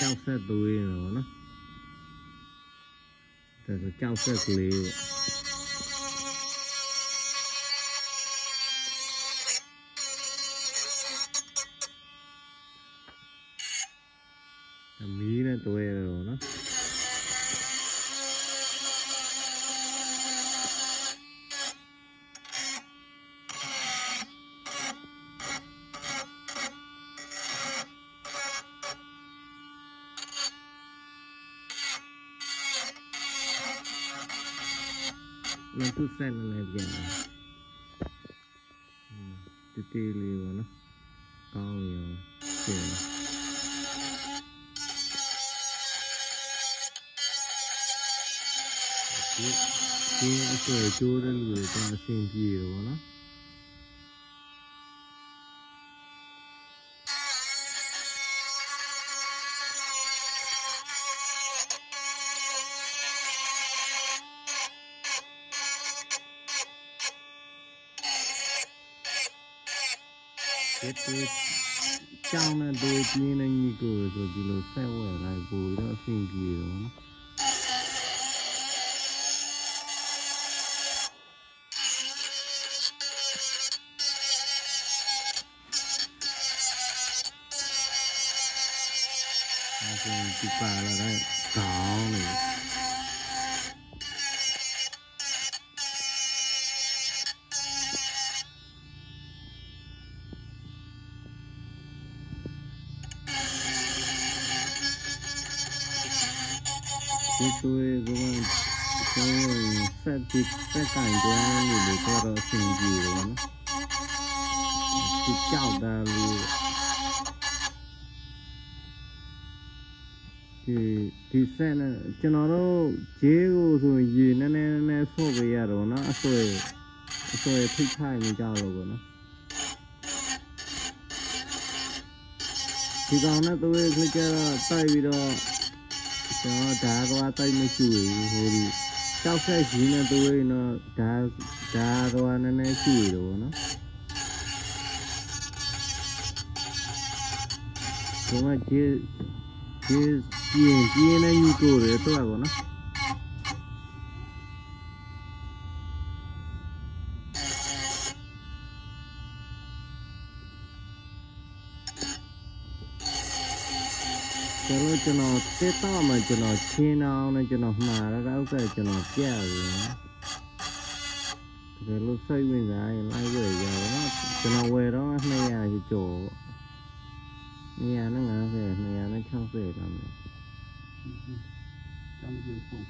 trao xe tùy nó nó แต่เจ้าเสือกเลวมีนะตัวเองเนาะ လုံးသူဆက်နေနေပြန်တယ်တတိလေးပါနော်ကောင်းရောပြန်ဒီဒီအစွဲကျိုးတဲ့လူတွေကအဆင်ပြေတယ်ဗောနော် ဒီဒီကြောင်းနဲ့တို့ပြင်းနေညီကိုဆိုဒီလိုဆက်ဝဲလိုက်ပို့တော့အဆင်ပြေတယ်ဗောနော်အဲဆိုဒီပါလာ ဒီဆိုရင်ကဆိုဆက်ဒီဆက်ကန်ကြမ်းလို့တော့အဆင်ပြေတယ်နော်ဒီကြောက်တာလို့ဒီဒီဆက်နဲ့ကျွန်တော်တို့ဂျေးကိုဆိုရင်ရေနည်းနည်းနည်းနည်းဆော့ပေးရတော့နော်အဆွဲအဆွဲဖိတ်ထိုင်နေကြတော့ဗောနော်ဒီကောင်နဲ့သွေးခွကြတော့တိုက်ပြီးတော့ ကျွန်တော်ဒါကွာတိုက်မရှိဘူးဟိုဒီတောက်ဆက်ကြီးနဲ့သွေးနော်ဒါဒါကွာနည်းနည်းရှိရတော့ဗောနော်ဒီမှာဂျေးဒီပြင်းပြင်းနဲ့ယူကိုတယ်တော့ကောနော် ကျွန်တော်ကျွန်တော်တက်တော့မှကျွန်တော်ချင်းအောင်နဲ့ကျွန်တော်မှားရတာဥစ္စာကျွန်တော်ပြရတယ်တကယ်လို့စိတ်ဝင်စားရင်လိုက်ရရပါတော့ကျွန်တော်ဝယ်တော့200ကျော်250 260လောက်နဲ့ကျောင်းပြေဆုံး